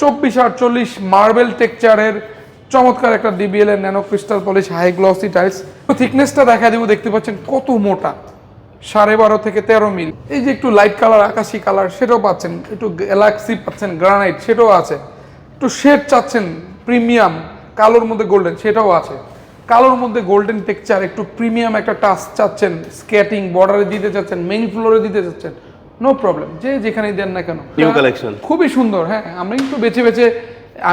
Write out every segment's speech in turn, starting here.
চব্বিশ আটচল্লিশ মার্বেল টেকচারের চমৎকার একটা ডিবিএল এর nano crystal polish, high glossy tiles. থিকনেসটা দেখা দিব, দেখতে পাচ্ছেন কত মোটা। সাড়ে বারো থেকে তেরো মিল। এই যে একটু লাইট কালার আকাশি কালার সেটাও পাচ্ছেন। একটু গ্যালাক্সি পাচ্ছেন গ্রানাইট সেটাও আছে। একটু শেড চাচ্ছেন প্রিমিয়াম কালোর মধ্যে গোল্ডেন সেটাও আছে। কালোর মধ্যে গোল্ডেন টেক্সচার একটু প্রিমিয়াম একটা টাচ চাচ্ছেন স্কেটিং বর্ডারে দিতে চাচ্ছেন মেইন ফ্লোরে দিতে চাচ্ছেন। নো প্রবলেম যে যেখানেই দেন না কেন। New collection. খুবই সুন্দর হ্যাঁ আমরা একটু বেছে বেছে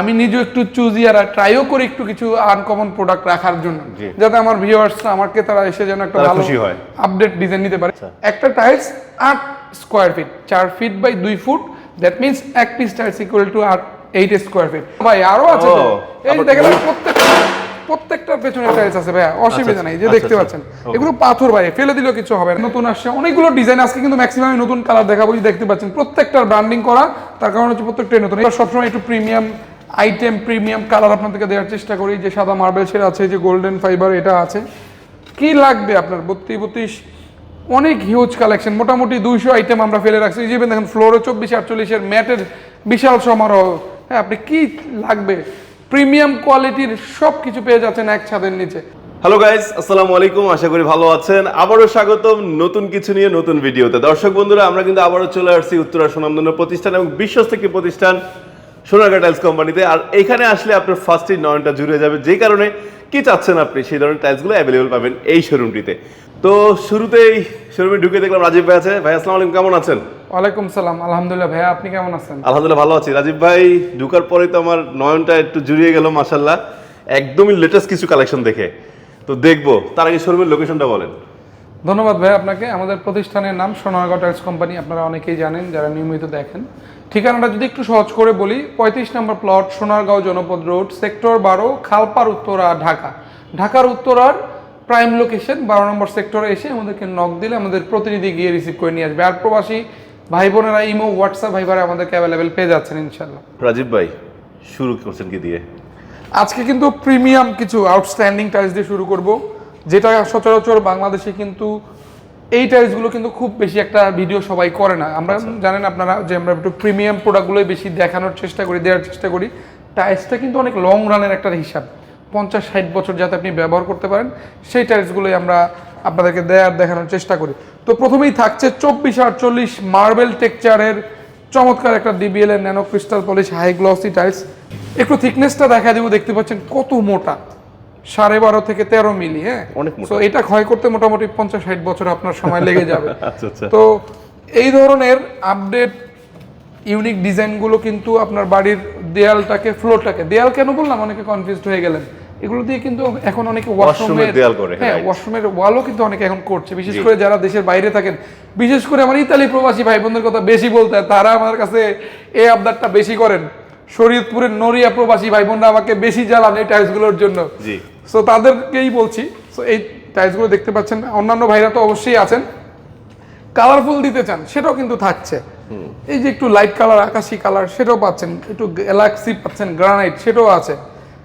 আমি নিজেও একটু চুজি আর ট্রাইও করি একটু কিছু আনকমন প্রোডাক্ট রাখার জন্য। যাতে আমার ভিউয়ার্স আমাকে তারা এসে যেন একটা ভালো খুশি হয়। আপডেট ডিজাইন নিতে পারে। একটা টাইলস আট স্কোয়ার ফিট চার ফিট বাই দুই ফুট দ্যাট মিনস এক পিস টাইলস ইকুয়াল টু আট এইট স্কোয়ার ফিট ভাই আরও আছে এই দেখেন প্রত্যেকটা প্রত্যেকটার পেছনে টাইলস আছে ভাইয়া অসুবিধা নাই যে আচ্ছা, দেখতে আচ্ছা, পাচ্ছেন। এগুলো পাথর ভাই ফেলে দিলেও কিছু হবে না। নতুন আসছে অনেকগুলো ডিজাইন আজকে কিন্তু ম্যাক্সিমাম নতুন কালার দেখাবো যে দেখতে পাচ্ছেন প্রত্যেকটার ব্র্যান্ডিং করা তার কারণ হচ্ছে প্রত্যেকটাই নতুন। এবার সবসময় একটু প্রিমিয়াম আইটেম প্রিমিয়াম কালার আপনাদেরকে দেওয়ার চেষ্টা করি যে সাদা মার্বেল শেড আছে যে গোল্ডেন ফাইবার এটা আছে। কি লাগবে আপনার? বত্রিশ বত্রিশ অনেক হিউজ কালেকশন মোটামুটি দুইশো আইটেম আমরা ফেলে রাখছি। যে দেখেন ফ্লোরে চব্বিশ আটচল্লিশের ম্যাটের বিশাল সমারোহ। হ্যাঁ আপনি কি লাগবে? প্রিমিয়াম কোয়ালিটির সব কিছু পেয়ে যাচ্ছেন এক ছাদের নিচে। হ্যালো গাইস, আসসালামু আলাইকুম, আশা করি ভালো আছেন। আবারও স্বাগতম নতুন কিছু নিয়ে নতুন ভিডিওতে। দর্শক বন্ধুরা, আমরা কিন্তু আবারও চলে আসছি উত্তরা সুনামধন্য প্রতিষ্ঠান এবং বিশ্বস্ত একটি প্রতিষ্ঠান, সোনারগা টাইলস কোম্পানিতে। আর এখানে আসলে আপনার ফার্স্টই নয়নটা জুড়ে যাবে যে কারণে কি চাচ্ছেন আপনি? সেই ধরনের টাইলসগুলো অ্যাভেলেবেল পাবেন এই শোরুমটিতে তো শুরুতেই শোরুমে ঢুকে দেখলাম রাজীব ভাই আছে। ভাই আসসালামু আলাইকুম কেমন আছেন? ওয়ালাইকুম সালাম। আলহামদুলিল্লাহ ভাইয়া আপনি কেমন আছেন? আলহামদুলিল্লাহ ভালো আছি। রাজীব ভাই ঢুকার পরে তো আমার নয়নটা একটু জুড়িয়ে গেল মাসাল্লাহ একদমই লেটেস্ট কিছু কালেকশন দেখে। তো দেখব তার আগে শোরুমের লোকেশনটা বলেন। ধন্যবাদ ভাই আপনাকে। আমাদের প্রতিষ্ঠানের নাম সোনারগাঁও টাইলস কোম্পানি আপনারা অনেকেই জানেন যারা নিয়মিত দেখেন। ঠিকানাটা যদি একটু সহজ করে বলি পঁয়ত্রিশ নম্বর প্লট সোনারগাঁও জনপদ রোড সেক্টর বারো খালপার উত্তরা ঢাকা। ঢাকার উত্তরার প্রাইম লোকেশন বারো নম্বর সেক্টরে এসে আমাদেরকে নক দিলে আমাদের প্রতিনিধি গিয়ে রিসিভ করে নিয়ে আসবে। আর প্রবাসী ভাই বোনেরা ইমো হোয়াটসঅ্যাপ ভাইবারে আমাদেরকে অ্যাভেলেবেল পেয়ে যাচ্ছেন ইনশাল্লাহ রাজীব ভাই শুরু করছেন কি দিয়ে? আজকে কিন্তু প্রিমিয়াম কিছু আউটস্ট্যান্ডিং টাইলস দিয়ে শুরু করব। যেটা সচরাচর বাংলাদেশে কিন্তু এই টাইলসগুলো কিন্তু খুব বেশি একটা ভিডিও সবাই করে না। আমরা জানেন আপনারা যে আমরা একটু প্রিমিয়াম প্রোডাক্টগুলোই বেশি দেখানোর চেষ্টা করি দেওয়ার চেষ্টা করি। টাইলসটা কিন্তু অনেক লং রানের একটা হিসাব। পঞ্চাশ ষাট বছর যাতে আপনি ব্যবহার করতে পারেন সেই টাইলসগুলোই আমরা আপনাদেরকে দেয়ার দেখানোর চেষ্টা করি। তো প্রথমেই থাকছে চব্বিশ আটচল্লিশ মার্বেল টেকচারের চমৎকার একটা ডিবিএল এর nano crystal polish high glossy tiles একটু থিকনেসটা দেখা দিব দেখতে পাচ্ছেন কত মোটা। সাড়ে বারো থেকে তেরো মিলি হ্যাঁ? তো এটা ক্ষয় করতে মোটামুটি পঞ্চাশ ষাট বছর আপনার সময় লেগে যাবে। আচ্ছা আচ্ছা। তো এই ধরনের আপডেট ইউনিক ডিজাইনগুলো কিন্তু আপনার বাড়ির দেয়ালটাকে ফ্লোরটাকে দেয়াল কেন বললাম? অনেকে কনফিউজড হয়ে গেলেন। এগুলো দিয়ে কিন্তু এখন অনেকে ওয়াশরুমের দেয়াল করে, হ্যাঁ. ওয়াশরুমের ওয়ালও কিন্তু অনেকে এখন করছে। বিশেষ করে যারা দেশের বাইরে থাকেন বিশেষ করে আমার ইতালি প্রবাসী ভাই বোনদের কথা বেশি বলতে হয় তারা আমার কাছে এই আবদারটা বেশি করেন। শরীয়তপুরের নড়িয়া প্রবাসী ভাই বোনরা আমাকে বেশি জ্বালান এই টাইলসগুলোর জন্য। সো তাদেরকেই বলছি। সো এই টাইলসগুলো দেখতে পাচ্ছেন। অন্যান্য ভাইরা তো অবশ্যই আছেন। কালারফুল দিতে চান সেটাও কিন্তু থাকছে। এই যে একটু লাইট কালার আকাশি কালার সেটাও পাচ্ছেন। একটু গ্যালাক্সি পাচ্ছেন গ্রানাইট সেটাও আছে।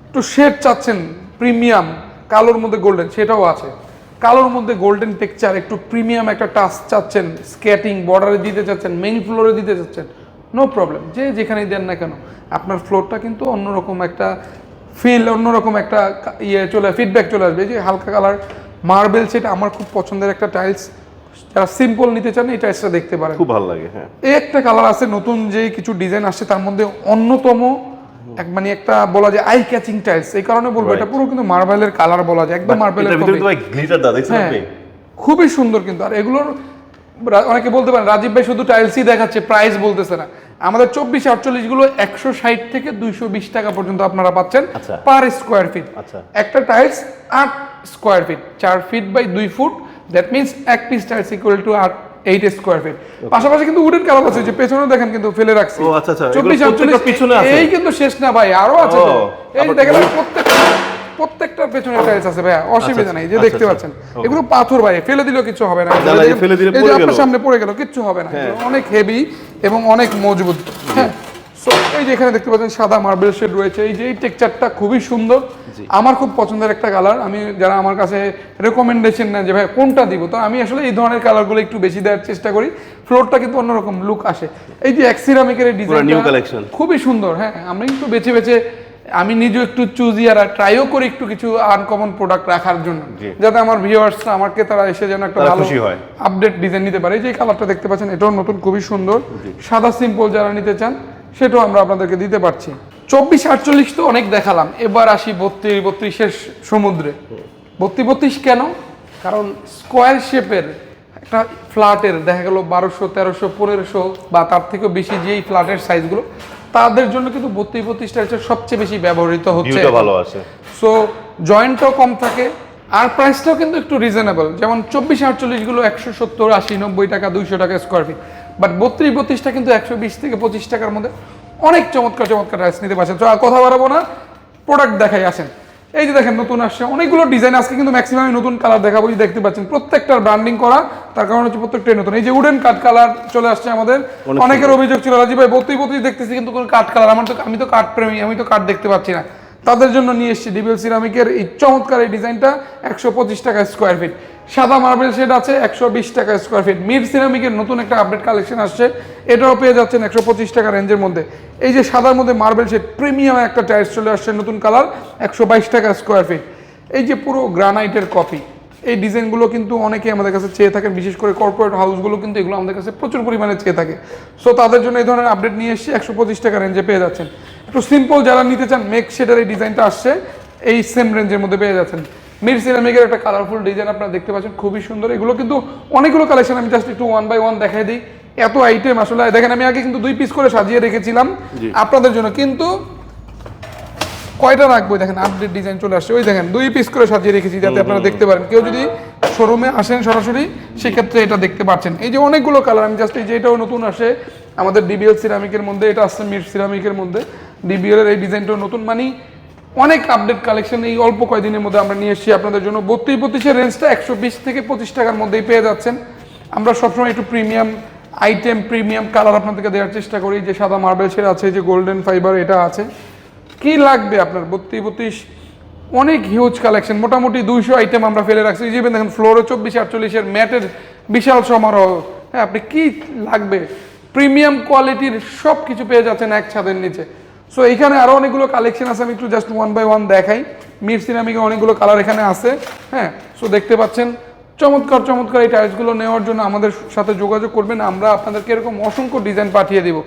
একটু শেড চাচ্ছেন প্রিমিয়াম কালোর মধ্যে গোল্ডেন সেটাও আছে। কালোর মধ্যে গোল্ডেন টেক্সচার একটু প্রিমিয়াম একটা টাচ চাচ্ছেন স্কেটিং বর্ডারে দিতে চাচ্ছেন মেইন ফ্লোরে দিতে চাচ্ছেন নো প্রবলেম যে যেখানেই দেন না কেন। আপনার ফ্লোরটা কিন্তু অন্যরকম একটা ফিল অন্যরকম একটা ইয়ে চলে ফিডব্যাক চলে আসবে এই যে হালকা কালার মার্বেল সেটা আমার খুব পছন্দের একটা টাইলস যারা সিম্পল নিতে চান এই টাইলসটা দেখতে পারেন। খুব ভালো লাগে হ্যাঁ। এই একটা কালার আছে নতুন যে কিছু ডিজাইন আসছে তার মধ্যে অন্যতম এক মানে একটা বলা যায় আই ক্যাচিং টাইলস এই কারণে বলব এটা পুরো কিন্তু মার্বেলের কালার বলা যায় একদম মার্বেলের হ্যাঁ খুবই সুন্দর কিন্তু। আর এগুলোর অনেকে বলতে পারেন রাজীব ভাই শুধু টাইলসই দেখাচ্ছে প্রাইস বলতেছে না আমাদের চব্বিশ আটচল্লিশগুলো একশো ষাট থেকে দুইশো বিশ টাকা পর্যন্ত আপনারা পাচ্ছেন। পার স্কোয়ার ফিট আচ্ছা। একটা টাইলস আট স্কোয়ার ফিট চার ফিট বাই দুই ফুট দ্যাট মিনস এক পিস টাইলস ইকুয়াল টু আট এইট স্কোয়ার ফিট পাশাপাশি কিন্তু উডেন কালার আছে যে পেছনে দেখেন কিন্তু ফেলে রাখছি আচ্ছা, আচ্ছা। চব্বিশ আটচল্লিশ পিছনে এই কিন্তু শেষ না ভাই আরও আছে এই দেখেন প্রত্যেকটা প্রত্যেকটার পেছনে টাইলস আছে ভাইয়া অসুবিধা আচ্ছা, নাই যে আচ্ছা, দেখতে আচ্ছা। পাচ্ছেন। এগুলো পাথর ভাই ফেলে দিলেও কিছু হবে না। ফেলে দিলে আপনার সামনে পড়ে গেল কিচ্ছু হবে না। হ্যাঁ। অনেক হেভি এবং অনেক মজবুত। হ্যাঁ। সো এই যে এখানে দেখতে পাচ্ছেন সাদা মার্বেল শেড রয়েছে। এই যে এই টেক্সচারটা খুবই সুন্দর। আমার খুব পছন্দের একটা কালার আমি যারা আমার কাছে রেকমেন্ডেশন নেন যে ভাই কোনটা দিব? তো আমি আসলে এই ধরনের কালারগুলো একটু বেশি দেওয়ার চেষ্টা করি। ফ্লোরটা কিন্তু অন্যরকম লুক আসে। এই যে এক সিরামিকের ডিজাইন। খুবই সুন্দর হ্যাঁ। আমি কিন্তু বেছে বেছে আমি নিজে একটু চুজি আর ট্রাইও করি একটু কিছু আনকমন প্রোডাক্ট রাখার জন্য। যাতে আমার ভিউয়ার্স আমাকে তারা এসে যেন একটা ভালো খুশি হয়। আপডেট ডিজাইন নিতে পারে। এই যে কালারটা দেখতে পাচ্ছেন এটাও নতুন খুবই সুন্দর। সাদা সিম্পল যারা নিতে চান সেটাও আমরা আপনাদেরকে দিতে পারছি। চব্বিশ আটচল্লিশ তো অনেক দেখালাম। এবার আসি বত্রিশ বত্রিশের সমুদ্রে। বত্রিশ বত্রিশ কেন? কারণ স্কোয়ার শেপের একটা ফ্ল্যাটের দেখা গেল বারোশো তেরোশো পনেরোশো বা তার থেকেও বেশি যেই ফ্ল্যাটের সাইজগুলো তাদের জন্য কিন্তু বত্রিশ বত্রিশটা হচ্ছে সবচেয়ে বেশি ব্যবহৃত হচ্ছে। ভালো আছে। সো জয়েন্টটাও কম থাকে আর প্রাইসটাও কিন্তু একটু রিজনেবল যেমন চব্বিশ আটচল্লিশগুলো একশো সত্তর আশি নব্বই টাকা দুইশো টাকা স্কোয়ার ফিট বাট বত্রিশ বত্রিশটা কিন্তু একশো বিশ থেকে পঁচিশ টাকার মধ্যে অনেক চমৎকার চমৎকার রাইস নিতে পারছেন। তো আর কথা বাড়াবো না। প্রোডাক্ট দেখাই আসেন। এই যে দেখেন নতুন আসছে। অনেকগুলো ডিজাইন আজকে কিন্তু ম্যাক্সিমাম নতুন কালার দেখাবো। যে দেখতে পাচ্ছেন প্রত্যেকটার ব্র্যান্ডিং করা তার কারণ হচ্ছে প্রত্যেকটাই নতুন। এই যে উডেন কাট কালার চলে আসছে আমাদের। অনেকের অভিযোগ ছিল রাজীব ভাই বত্রিশ বত্রিশ দেখতেছি কিন্তু কোনো কাট কালার আমার তো আমি তো কাঠ প্রেমী আমি তো কাঠ দেখতে পাচ্ছি না। তাদের জন্য নিয়ে এসেছি ডিবিএল সিরামিকের এই চমৎকার এই ডিজাইনটা একশো পঁচিশ টাকা স্কোয়ার ফিট সাদা মার্বেল শেড আছে, একশো বিশ টাকা স্কোয়ার ফিট মির সিরামিকের নতুন একটা আপডেট কালেকশন আসছে, এটাও পেয়ে যাচ্ছেন একশো পঁচিশ টাকা রেঞ্জের মধ্যে। এই যে সাদার মধ্যে মার্বেল শেড প্রিমিয়াম একটা টাইলস চলে আসছে, নতুন কালার একশো বাইশ টাকা স্কোয়ার ফিট এই যে পুরো গ্রানাইটের কপি এই ডিজাইনগুলো কিন্তু অনেকে আমাদের কাছে চেয়ে থাকেন, বিশেষ করে কর্পোরেট হাউসগুলো কিন্তু এগুলো আমাদের কাছে প্রচুর পরিমাণে চেয়ে থাকে। সো তাদের জন্য এই ধরনের আপডেট নিয়ে এসেছি, একশো পঁচিশ টাকা রেঞ্জে পেয়ে যাচ্ছেন। একটু সিম্পল যারা নিতে চান মেক শেডের এই ডিজাইনটা আসছে, এই সেম রেঞ্জের মধ্যে পেয়ে যাচ্ছেন। মির সিরামিকের একটা কালারফুল ডিজাইন আপনারা দেখতে পাচ্ছেন খুবই সুন্দর। এগুলো কিন্তু অনেকগুলো কালেকশন আমি জাস্ট একটু ওয়ান বাই ওয়ান দেখাই দিই। এত আইটেম আসলে দেখেন আমি আগে কিন্তু দুই পিস করে সাজিয়ে রেখেছিলাম আপনাদের জন্য কিন্তু কয়টা রাখব? দেখেন আপডেট ডিজাইন চলে আসছে। ওই দেখেন দুই পিস করে সাজিয়ে রেখেছি যাতে আপনারা দেখতে পারেন। কেউ যদি শোরুমে আসেন সরাসরি সেক্ষেত্রে এটা দেখতে পাচ্ছেন। এই যে অনেকগুলো কালার আমি জাস্ট এই যে এটাও নতুন আসে আমাদের ডিবিএল সিরামিকের মধ্যে এটা আসছে মির সিরামিকের মধ্যে। ডিবিএল এর এই ডিজাইনটাও নতুন মানে অনেক আপডেট কালেকশন এই অল্প কয়দিনের মধ্যে আমরা নিয়ে এসেছি আপনাদের জন্য। বত্রিশ বত্রিশের রেঞ্জটা একশো বিশ থেকে পঁচিশ টাকার মধ্যেই পেয়ে যাচ্ছেন। আমরা সবসময় একটু প্রিমিয়াম আইটেম প্রিমিয়াম কালার আপনাদেরকে দেওয়ার চেষ্টা করি। যে সাদা মার্বেল শেড আছে যে গোল্ডেন ফাইবার এটা আছে। কি লাগবে আপনার বত্রিশ বত্রিশ অনেক হিউজ কালেকশন মোটামুটি দুইশো আইটেম আমরা ফেলে রাখছি। যে দেখেন ফ্লোরে চব্বিশ আটচল্লিশের ম্যাটের বিশাল সমারোহ। হ্যাঁ আপনি কি লাগবে? প্রিমিয়াম কোয়ালিটির সব কিছু পেয়ে যাচ্ছেন এক ছাদের নিচে। সো এখানে আরও অনেকগুলো কালেকশন আছে আমি একটু জাস্ট ওয়ান বাই ওয়ান দেখাই। মির সিনামিকে অনেকগুলো কালার এখানে আছে হ্যাঁ? সো দেখতে পাচ্ছেন চমৎকার চমৎকার এই টাইলসগুলো নেওয়ার জন্য আমাদের সাথে যোগাযোগ করবেন আমরা আপনাদেরকে এরকম অসংখ্য ডিজাইন পাঠিয়ে দিব।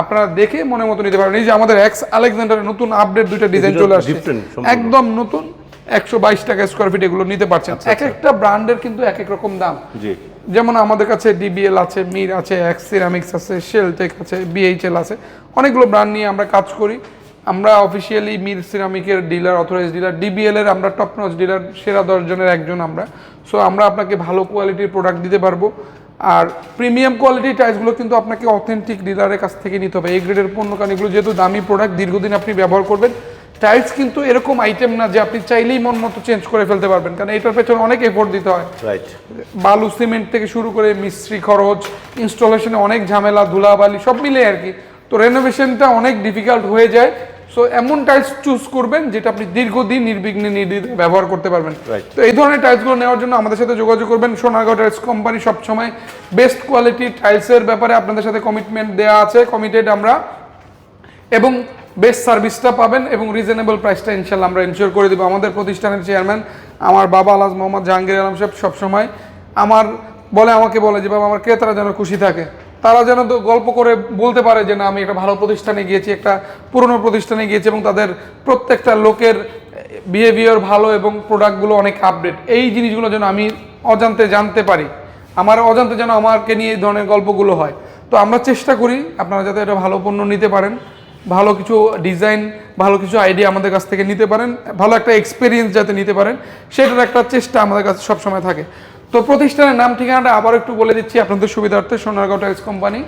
আপনারা দেখে মনে মতো নিতে পারবেন। এই যে আমাদের এক্স আলেকজান্ডারের নতুন আপডেট দুইটা ডিজাইন চলে আসছে। একদম নতুন একশো বাইশ টাকা স্কোয়ার ফিট এগুলো নিতে পারছেন। এক একটা ব্র্যান্ডের কিন্তু এক এক রকম দাম। যেমন আমাদের কাছে ডিবিএল আছে মির আছে এক্স সিরামিক্স আছে শেলটেক আছে বিএইচএল আছে। অনেকগুলো ব্র্যান্ড নিয়ে আমরা কাজ করি। আমরা অফিসিয়ালি মির সিরামিকের ডিলার অথরাইজ ডিলার ডিবিএল এর আমরা টপ ডিলার সেরা দশজনের একজন আমরা। সো আমরা আপনাকে ভালো কোয়ালিটির প্রোডাক্ট দিতে পারব। আর প্রিমিয়াম কোয়ালিটির টাইলসগুলো কিন্তু আপনাকে অথেন্টিক ডিলারের কাছ থেকে নিতে হবে। এই গ্রেডের পণ্য কারণ এগুলো যেহেতু দামি প্রোডাক্ট দীর্ঘদিন আপনি ব্যবহার করবেন টাইলস কিন্তু এরকম আইটেম না যে আপনি চাইলেই মন মতো চেঞ্জ করে ফেলতে পারবেন। কারণ এটার পেছনে অনেক এফোর্ট দিতে হয়। রাইট বালু সিমেন্ট থেকে শুরু করে মিস্ত্রি খরচ ইনস্টলেশনে অনেক ঝামেলা ধুলাবালি সব মিলে আর কি। তো রেনোভেশনটা অনেক ডিফিকাল্ট হয়ে যায়। সো এমন টাইলস চুজ করবেন যেটা আপনি দীর্ঘদিন নির্বিঘ্নে নির্দ্বিধায় ব্যবহার করতে পারবেন. তো এই ধরনের টাইলসগুলো নেওয়ার জন্য আমাদের সাথে যোগাযোগ করবেন। সোনারগাঁও টাইলস কোম্পানি সবসময় বেস্ট কোয়ালিটির টাইলসের ব্যাপারে আপনাদের সাথে কমিটমেন্ট দেওয়া আছে কমিটেড আমরা। এবং বেস্ট সার্ভিসটা পাবেন এবং রিজনেবল প্রাইসটা ইনশাল্লাহ আমরা ইনশিওর করে দেবো। আমাদের প্রতিষ্ঠানের চেয়ারম্যান আমার বাবা আলাজ মোহাম্মদ জাহাঙ্গীর আলম সাহেব সবসময় আমার বলে আমাকে বলে যে, বাবা, আমার ক্রেতারা যেন খুশি থাকে। তারা যেন গল্প করে বলতে পারে যে, না, আমি একটা ভালো প্রতিষ্ঠানে গিয়েছি, একটা পুরনো প্রতিষ্ঠানে গিয়েছি এবং তাদের প্রত্যেকটা লোকের বিহেভিয়ার ভালো এবং প্রোডাক্টগুলো অনেক আপডেট এই জিনিসগুলো যেন আমি অজান্তে জানতে পারি। আমার অজান্তে যেন আমাকে নিয়ে এই ধরনের গল্পগুলো হয়। তো আমরা চেষ্টা করি আপনারা যাতে এটা ভালো পণ্য নিতে পারেন। ভালো কিছু ডিজাইন ভালো কিছু আইডিয়া আমাদের কাছ থেকে নিতে পারেন, ভালো একটা এক্সপিরিয়েন্স যাতে নিতে পারেন, সেটার একটা চেষ্টা আমাদের কাছে সবসময় থাকে। তো প্রতিষ্ঠানের নাম ঠিকানাটা আবার একটু বলে দিচ্ছি আপনাদের সুবিধার্থে, সোনারগাঁও টাইলস কোম্পানি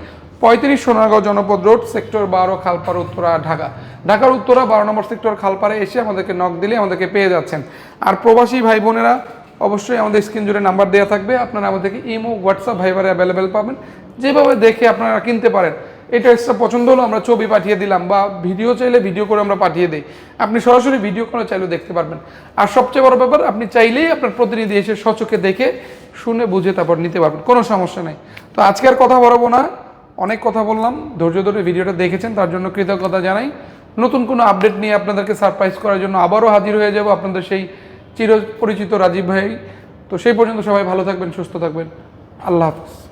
পঁয়ত্রিশ সোনারগাঁও জনপদ রোড, সেক্টর বারো খালপাড় উত্তরা, ঢাকা। ঢাকার উত্তরা বারো নম্বর সেক্টর খালপাড়ে এসে আমাদেরকে নক দিলে আমাদেরকে পেয়ে যাচ্ছেন। আর প্রবাসী ভাই বোনেরা, অবশ্যই আমাদের স্ক্রিন জুড়ে নাম্বার দেওয়া থাকবে, আপনারা আমাদেরকে ইমো হোয়াটসঅ্যাপ ভাইবারে অ্যাভেলেবেল পাবেন। যেভাবে দেখে আপনারা কিনতে পারেন। এটা এক্সট্রা পছন্দ হলো, আমরা ছবি পাঠিয়ে দিলাম বা ভিডিও চাইলে ভিডিও করে আমরা পাঠিয়ে দিই। আপনি সরাসরি ভিডিও করে চাইলেও দেখতে পারবেন। আর সবচেয়ে বড় ব্যাপার, আপনি চাইলেই আপনার প্রতিনিধি এসে সচোখে দেখে, শুনে, বুঝে তারপর নিতে পারবেন। কোনো সমস্যা নেই। তো আজকে আর কথা বলব না। অনেক কথা বললাম, ধৈর্য ধরে ভিডিওটা দেখেছেন, তার জন্য কৃতজ্ঞতা জানাই। নতুন কোনো আপডেট নিয়ে আপনাদেরকে সারপ্রাইজ করার জন্য আবারও হাজির হয়ে যাব আপনাদের সেই চির পরিচিত রাজীব ভাই। তো সেই পর্যন্ত সবাই ভালো থাকবেন, সুস্থ থাকবেন। আল্লাহ হাফিজ।